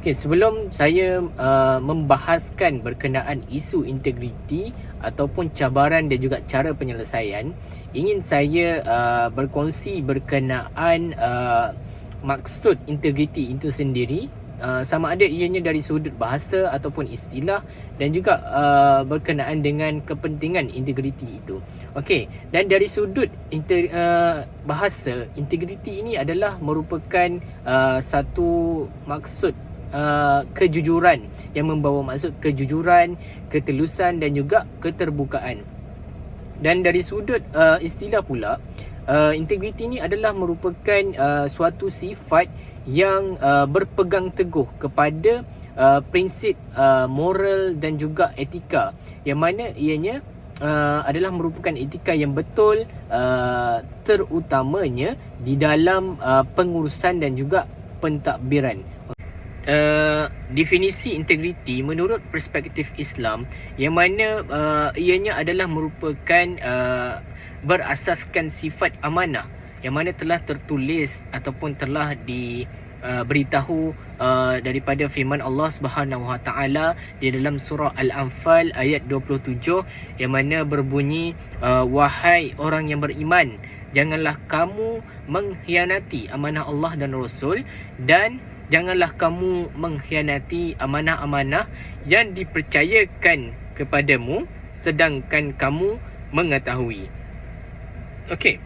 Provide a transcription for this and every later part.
Okay, sebelum saya uh, membahaskan berkenaan isu integriti ataupun cabaran dan juga cara penyelesaian, ingin saya uh, berkongsi berkenaan uh, maksud integriti itu sendiri uh, sama ada ianya dari sudut bahasa ataupun istilah dan juga uh, berkenaan dengan kepentingan integriti itu. Okey, dan dari sudut inter, uh, bahasa integriti ini adalah merupakan uh, satu maksud uh, kejujuran yang membawa maksud kejujuran, ketelusan dan juga keterbukaan. Dan dari sudut uh, istilah pula, uh, integriti ini adalah merupakan uh, suatu sifat yang uh, berpegang teguh kepada uh, prinsip uh, moral dan juga etika yang mana ianya uh, adalah merupakan etika yang betul uh, terutamanya di dalam uh, pengurusan dan juga pentadbiran uh, definisi integriti menurut perspektif Islam yang mana uh, ianya adalah merupakan uh, berasaskan sifat amanah yang mana telah tertulis ataupun telah di uh, beritahu uh, daripada firman Allah Subhanahu Wa Taala di dalam surah Al-Anfal ayat 27 yang mana berbunyi uh, wahai orang yang beriman janganlah kamu mengkhianati amanah Allah dan Rasul dan janganlah kamu mengkhianati amanah-amanah yang dipercayakan kepadamu sedangkan kamu mengetahui. Okey.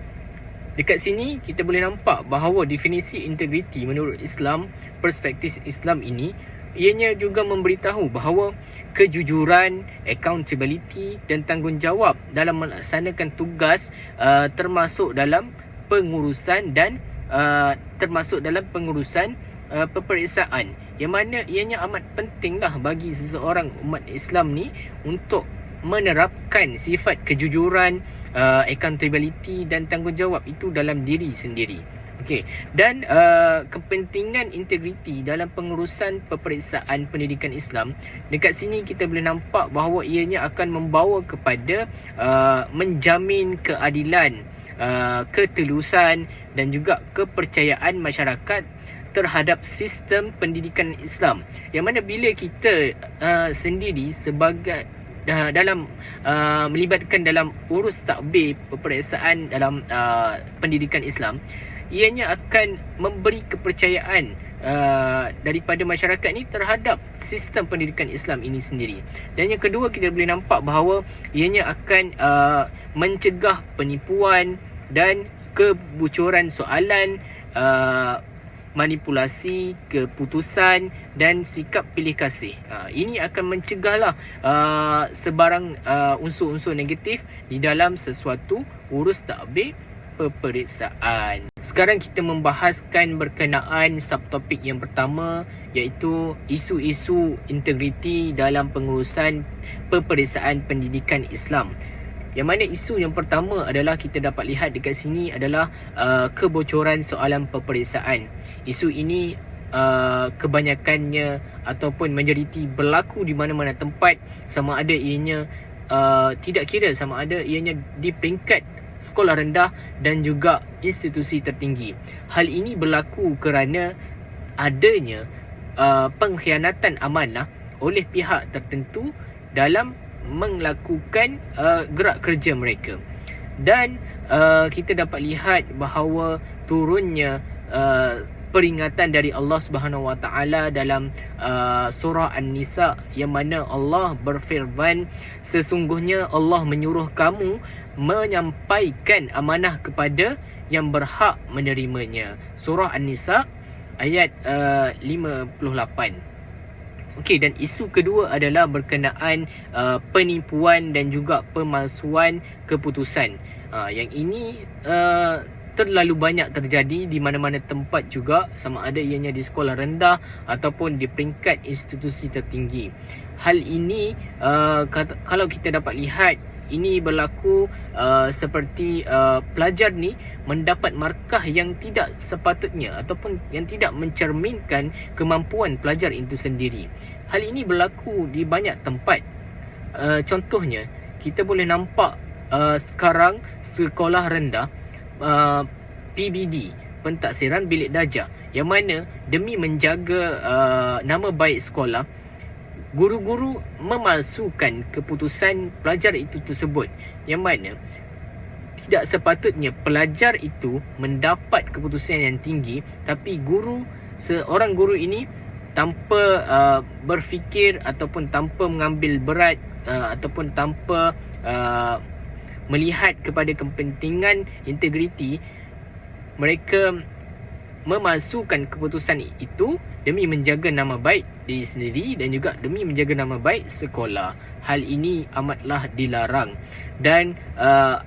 Dekat sini kita boleh nampak bahawa definisi integriti menurut Islam, perspektif Islam ini ianya juga memberitahu bahawa kejujuran, accountability dan tanggungjawab dalam melaksanakan tugas uh, termasuk dalam pengurusan dan uh, termasuk dalam pengurusan uh, peperiksaan yang mana ianya amat pentinglah bagi seseorang umat Islam ni untuk menerapkan sifat kejujuran, uh, accountability dan tanggungjawab itu dalam diri sendiri. Okey. Dan uh, kepentingan integriti dalam pengurusan peperiksaan pendidikan Islam dekat sini kita boleh nampak bahawa ianya akan membawa kepada uh, menjamin keadilan, uh, ketelusan dan juga kepercayaan masyarakat terhadap sistem pendidikan Islam. Yang mana bila kita uh, sendiri sebagai uh, dalam uh, melibatkan dalam urus takbir peperiksaan dalam uh, pendidikan Islam ianya akan memberi kepercayaan uh, daripada masyarakat ni terhadap sistem pendidikan Islam ini sendiri. Dan yang kedua kita boleh nampak bahawa ianya akan uh, mencegah penipuan dan kebocoran soalan uh, manipulasi, keputusan dan sikap pilih kasih. Uh, ini akan mencegahlah uh, sebarang uh, unsur-unsur negatif di dalam sesuatu urus takbir peperiksaan. Sekarang kita membahaskan berkenaan subtopik yang pertama iaitu isu-isu integriti dalam pengurusan peperiksaan pendidikan Islam. Yang mana isu yang pertama adalah kita dapat lihat dekat sini adalah uh, kebocoran soalan peperiksaan. Isu ini uh, kebanyakannya ataupun majoriti berlaku di mana-mana tempat sama ada ianya uh, tidak kira sama ada ianya di peringkat sekolah rendah dan juga institusi tertinggi. Hal ini berlaku kerana adanya uh, pengkhianatan amanah oleh pihak tertentu dalam melakukan uh, gerak kerja mereka. Dan uh, kita dapat lihat bahawa turunnya uh, peringatan dari Allah Subhanahu Wa Taala dalam uh, surah An-Nisa yang mana Allah berfirman sesungguhnya Allah menyuruh kamu menyampaikan amanah kepada yang berhak menerimanya. Surah An-Nisa ayat uh, 58 Okey dan isu kedua adalah berkenaan uh, penipuan dan juga pemalsuan keputusan. Uh, yang ini uh, terlalu banyak terjadi di mana-mana tempat juga sama ada ianya di sekolah rendah ataupun di peringkat institusi tertinggi. Hal ini uh, kalau kita dapat lihat ini berlaku uh, seperti uh, pelajar ni mendapat markah yang tidak sepatutnya ataupun yang tidak mencerminkan kemampuan pelajar itu sendiri. Hal ini berlaku di banyak tempat. Uh, contohnya, kita boleh nampak uh, sekarang sekolah rendah uh, PBD pentaksiran bilik darjah yang mana demi menjaga uh, nama baik sekolah guru-guru memalsukan keputusan pelajar itu tersebut. Yang mana tidak sepatutnya pelajar itu mendapat keputusan yang tinggi tapi guru seorang guru ini tanpa uh, berfikir ataupun tanpa mengambil berat uh, ataupun tanpa uh, melihat kepada kepentingan integriti mereka memasukkan keputusan itu demi menjaga nama baik diri sendiri dan juga demi menjaga nama baik sekolah. Hal ini amatlah dilarang dan uh,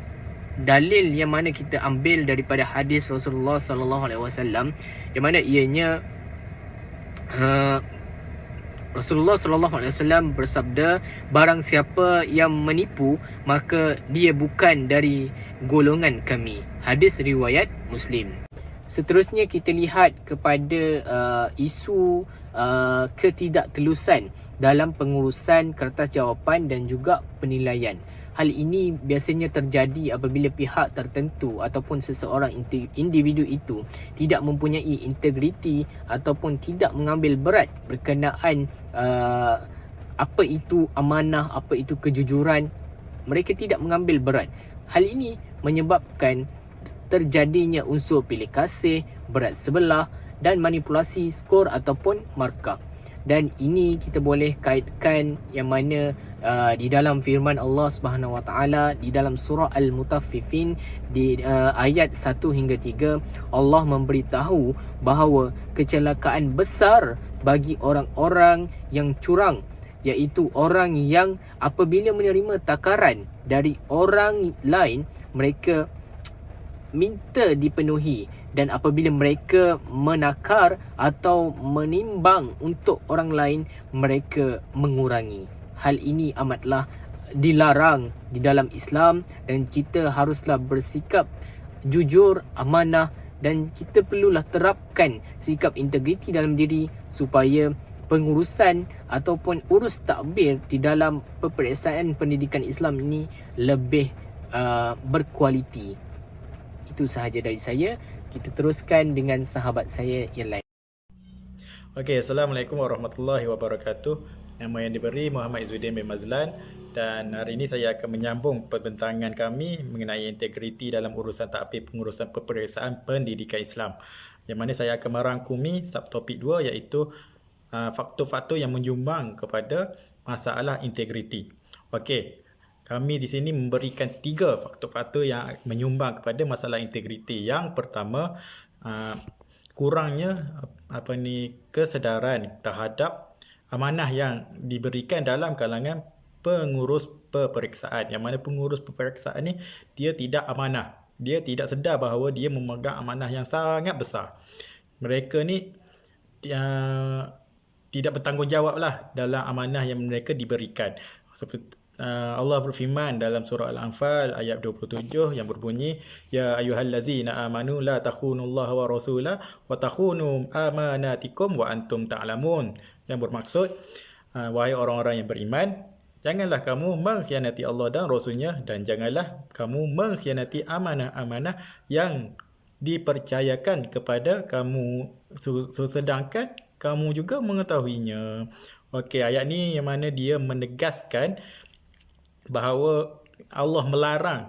dalil yang mana kita ambil daripada hadis Rasulullah sallallahu alaihi wasallam yang mana ianya uh, Rasulullah sallallahu alaihi wasallam bersabda barang siapa yang menipu maka dia bukan dari golongan kami. Hadis riwayat Muslim. Seterusnya kita lihat kepada uh, isu uh, ketidaktelusan dalam pengurusan kertas jawapan dan juga penilaian. Hal ini biasanya terjadi apabila pihak tertentu ataupun seseorang individu itu tidak mempunyai integriti ataupun tidak mengambil berat berkenaan uh, apa itu amanah, apa itu kejujuran. Mereka tidak mengambil berat. Hal ini menyebabkan terjadinya unsur pilih kasih, berat sebelah dan manipulasi skor ataupun markah. Dan ini kita boleh kaitkan yang mana uh, di dalam firman Allah Subhanahu Wa Taala di dalam surah Al-Mutaffifin di uh, ayat 1 hingga 3 Allah memberitahu bahawa kecelakaan besar bagi orang-orang yang curang iaitu orang yang apabila menerima takaran dari orang lain mereka minta dipenuhi dan apabila mereka menakar atau menimbang untuk orang lain mereka mengurangi. Hal ini amatlah dilarang di dalam Islam dan kita haruslah bersikap jujur amanah dan kita perlulah terapkan sikap integriti dalam diri supaya pengurusan ataupun urus takbir di dalam peperiksaan pendidikan Islam ini lebih uh, berkualiti itu sahaja dari saya. Kita teruskan dengan sahabat saya yang lain. Okey, Assalamualaikum warahmatullahi wabarakatuh. Nama yang diberi Muhammad Izzuddin bin Mazlan dan hari ini saya akan menyambung perbincangan kami mengenai integriti dalam urusan takbir pengurusan peperiksaan pendidikan Islam. Yang mana saya akan merangkumi subtopik dua iaitu uh, faktor-faktor yang menyumbang kepada masalah integriti. Okey, kami di sini memberikan tiga faktor-faktor yang menyumbang kepada masalah integriti. Yang pertama, uh, kurangnya apa ni kesedaran terhadap amanah yang diberikan dalam kalangan pengurus peperiksaan. Yang mana pengurus peperiksaan ni dia tidak amanah. Dia tidak sedar bahawa dia memegang amanah yang sangat besar. Mereka ni tidak bertanggungjawab lah dalam amanah yang mereka diberikan. Seperti Allah berfirman dalam surah Al-Anfal ayat 27 yang berbunyi ya ayyuhallazina amanu la takhunullaha wa rasula wa takhunu amanatikum wa antum ta'lamun. Yang bermaksud uh, wahai orang-orang yang beriman janganlah kamu mengkhianati Allah dan rasulnya dan janganlah kamu mengkhianati amanah-amanah yang dipercayakan kepada kamu sedangkan kamu juga mengetahuinya. Okey ayat ni yang mana dia menegaskan bahawa Allah melarang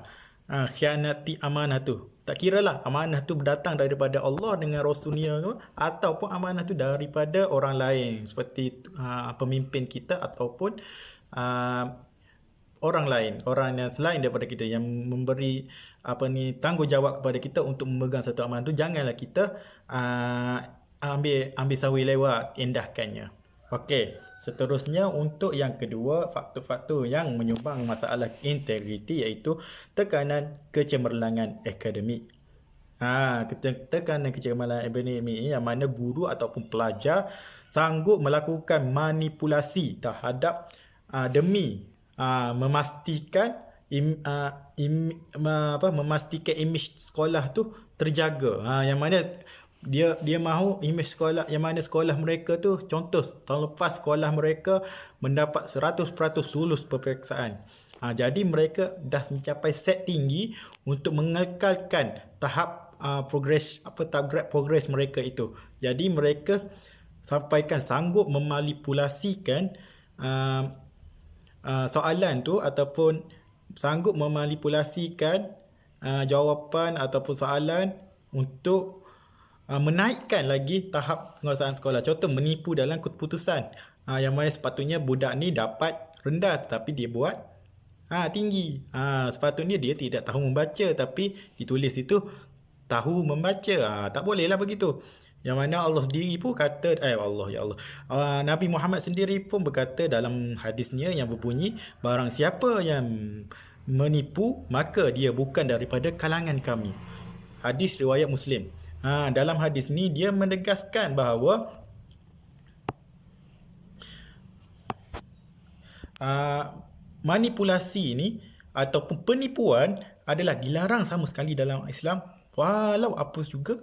uh, khianati amanah tu. Tak kira lah amanah tu datang daripada Allah dengan Rasulnya tu ataupun amanah tu daripada orang lain seperti uh, pemimpin kita ataupun uh, orang lain, orang yang selain daripada kita yang memberi apa ni tanggungjawab kepada kita untuk memegang satu amanah tu janganlah kita uh, ambil ambil sawi lewat endahkannya. Okey, seterusnya untuk yang kedua, faktor-faktor yang menyumbang masalah integriti iaitu tekanan kecemerlangan akademik. Ha, tekanan kecemerlangan akademik yang mana guru ataupun pelajar sanggup melakukan manipulasi terhadap uh, demi uh, memastikan im, uh, im, apa memastikan imej sekolah tu terjaga. Ha, yang mana dia dia mahu imej sekolah yang mana sekolah mereka tu contoh tahun lepas sekolah mereka mendapat 100% lulus peperiksaan. Ha, jadi mereka dah mencapai set tinggi untuk mengekalkan tahap uh, progress apa target progress mereka itu. Jadi mereka sampaikan sanggup memanipulasikan uh, uh, soalan tu ataupun sanggup memanipulasikan uh, jawapan ataupun soalan untuk uh, menaikkan lagi tahap penguasaan sekolah. Contoh menipu dalam keputusan uh, yang mana sepatutnya budak ni dapat rendah tapi dia buat uh, tinggi. Uh, sepatutnya dia tidak tahu membaca tapi ditulis itu tahu membaca. Uh, tak bolehlah begitu. Yang mana Allah sendiri pun kata eh Allah ya Allah. Uh, Nabi Muhammad sendiri pun berkata dalam hadisnya yang berbunyi barang siapa yang menipu maka dia bukan daripada kalangan kami. Hadis riwayat Muslim. Ha, dalam hadis ni dia menegaskan bahawa uh, manipulasi ni ataupun penipuan adalah dilarang sama sekali dalam Islam walau apa juga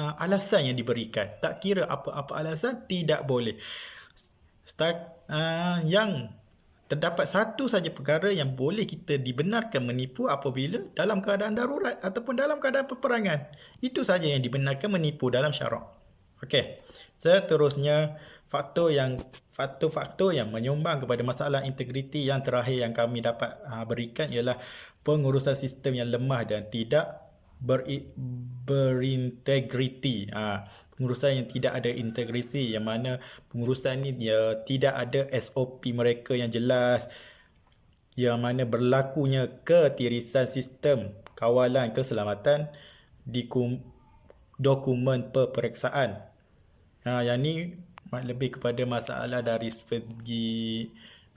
uh, alasan yang diberikan. Tak kira apa-apa alasan tidak boleh. Start, uh, yang terdapat satu saja perkara yang boleh kita dibenarkan menipu apabila dalam keadaan darurat ataupun dalam keadaan peperangan. Itu saja yang dibenarkan menipu dalam syarak. Okey. Seterusnya faktor yang faktor-faktor yang menyumbang kepada masalah integriti yang terakhir yang kami dapat uh, berikan ialah pengurusan sistem yang lemah dan tidak ber, berintegriti. Ha, pengurusan yang tidak ada integriti yang mana pengurusan ni dia tidak ada SOP mereka yang jelas yang mana berlakunya ketirisan sistem kawalan keselamatan di dokumen peperiksaan. Ha, yang ni lebih kepada masalah dari segi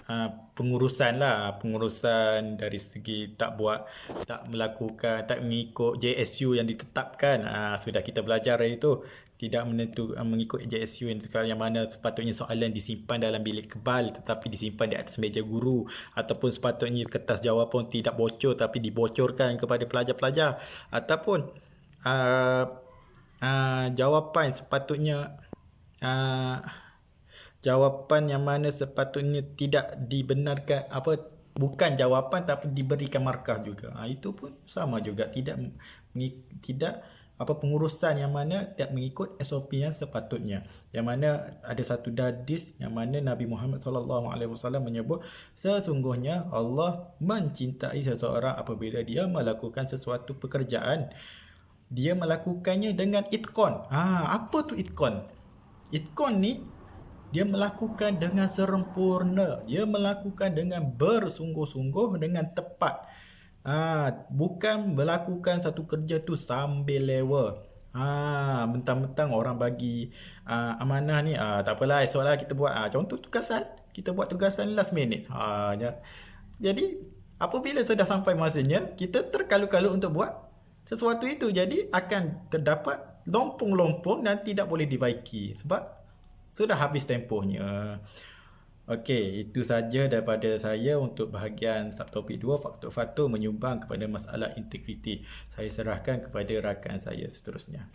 uh, pengurusan lah. Pengurusan dari segi tak buat tak melakukan tak mengikut JSU yang ditetapkan. Uh, sudah kita belajar hari itu tidak menentu uh, mengikut JSU yang yang mana sepatutnya soalan disimpan dalam bilik kebal tetapi disimpan di atas meja guru ataupun sepatutnya kertas jawapan tidak bocor tapi dibocorkan kepada pelajar-pelajar. Ataupun uh, uh, jawapan sepatutnya uh, jawapan yang mana sepatutnya tidak dibenarkan apa bukan jawapan tapi diberikan markah juga. Ha, itu pun sama juga tidak tidak apa pengurusan yang mana tidak mengikut SOP yang sepatutnya. Yang mana ada satu hadis yang mana Nabi Muhammad sallallahu alaihi wasallam menyebut sesungguhnya Allah mencintai seseorang apabila dia melakukan sesuatu pekerjaan dia melakukannya dengan itqan. Ha, apa tu itqan? Itqan ni dia melakukan dengan sempurna. Dia melakukan dengan bersungguh-sungguh dengan tepat. Ha, bukan melakukan satu kerja tu sambil lewa. Ha, mentang-mentang orang bagi ha, amanah ni ha, tak apalah esoklah kita buat. Ha, contoh tugasan. Kita buat tugasan last minute. Ha, ya. jadi apabila sudah sampai masanya kita terkalu-kalu untuk buat sesuatu itu. Jadi akan terdapat lompong-lompong dan tidak boleh dibaiki. Sebab sudah habis tempohnya. Okey, itu saja daripada saya untuk bahagian subtopik 2 faktor-faktor menyumbang kepada masalah integriti. Saya serahkan kepada rakan saya seterusnya.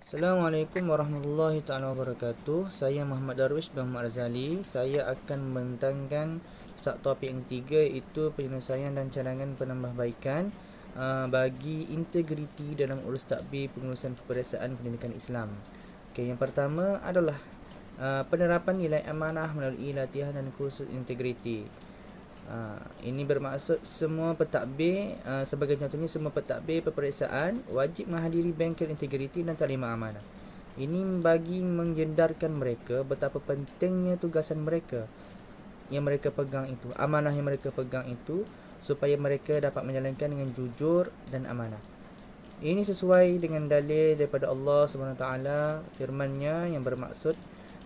Assalamualaikum warahmatullahi taala wabarakatuh. Saya Muhammad Darwish bin Muhammad Razali. Saya akan membentangkan subtopik yang ketiga iaitu penyelesaian dan cadangan penambahbaikan uh, bagi integriti dalam urus takbir pengurusan peperiksaan pendidikan Islam. Okey, yang pertama adalah uh, penerapan nilai amanah melalui latihan dan kursus integriti. Uh, ini bermaksud semua pentadbir uh, sebagai contohnya semua pentadbir peperiksaan wajib menghadiri bengkel integriti dan talimat amanah. Ini bagi mengendarkan mereka betapa pentingnya tugasan mereka yang mereka pegang itu, amanah yang mereka pegang itu supaya mereka dapat menjalankan dengan jujur dan amanah. Ini sesuai dengan dalil daripada Allah Subhanahu taala firman-Nya yang bermaksud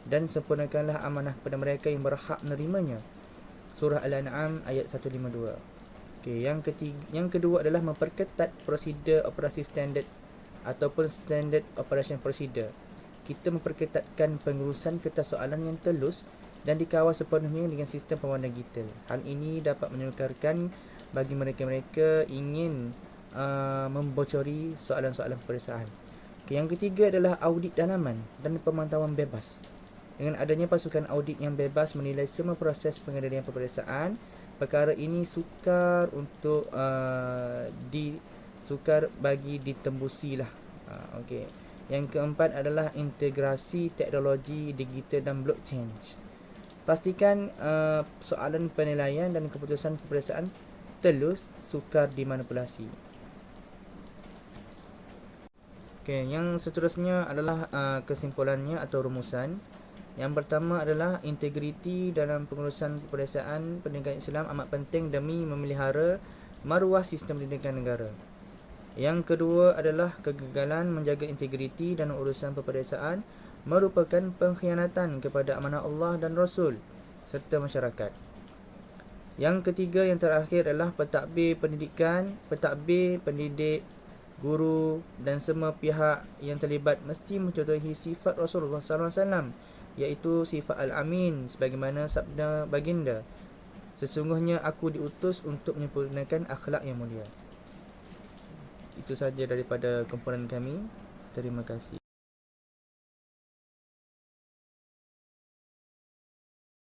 dan sempurnakanlah amanah kepada mereka yang berhak menerimanya. Surah Al-An'am ayat 152. Okey, yang ketiga, yang kedua adalah memperketat prosedur operasi standard ataupun standard operation procedure. Kita memperketatkan pengurusan kertas soalan yang telus dan dikawal sepenuhnya dengan sistem pemandangan digital. Hal ini dapat menyukarkan bagi mereka-mereka ingin uh, membocori soalan-soalan peperiksaan. Okay, yang ketiga adalah audit dalaman dan pemantauan bebas. Dengan adanya pasukan audit yang bebas menilai semua proses pengendalian peperiksaan, perkara ini sukar untuk uh, di sukar bagi ditembusi lah. Ha, okey. Yang keempat adalah integrasi teknologi digital dan blockchain. Pastikan uh, soalan penilaian dan keputusan peperiksaan telus sukar dimanipulasi. Okey, yang seterusnya adalah uh, kesimpulannya atau rumusan. Yang pertama adalah integriti dalam pengurusan peperiksaan pendidikan Islam amat penting demi memelihara maruah sistem pendidikan negara. Yang kedua adalah kegagalan menjaga integriti dalam urusan peperiksaan merupakan pengkhianatan kepada amanah Allah dan Rasul serta masyarakat. Yang ketiga yang terakhir adalah pentadbir pendidikan, pentadbir pendidik, guru dan semua pihak yang terlibat mesti mencontohi sifat Rasulullah SAW iaitu sifat Al-Amin sebagaimana sabda baginda. Sesungguhnya aku diutus untuk menyempurnakan akhlak yang mulia. Itu saja daripada kumpulan kami. Terima kasih.